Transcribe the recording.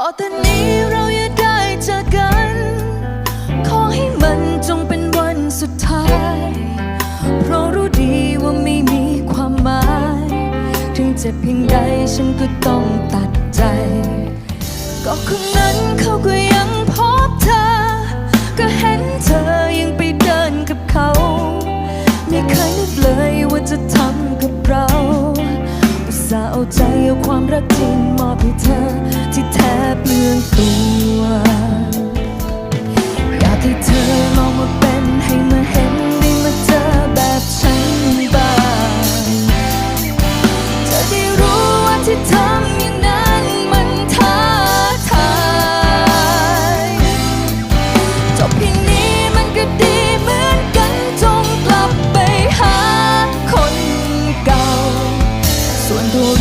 ต่อแต่นี้เราอย่าได้เจอกัน ขอให้มันจงเป็นวันสุดท้าย เพราะรู้ดีว่าไม่มีความหมาย ถึงเจ็บเพียงใดฉันก็ต้องตาย เอาความรักจริงมอบให้เธอ ที่แท้เปลืองตัว อยากให้เธอลองมาเป็นให้มาเห็นได้มาเจอแบบฉันบ้างจะได้รู้ว่าที่ทำอย่างนั้นมันท้าทายจบเพียงนี้มันก็ดีเหมือนกันจงกลับไปหาคนเก่า ส่วนตัว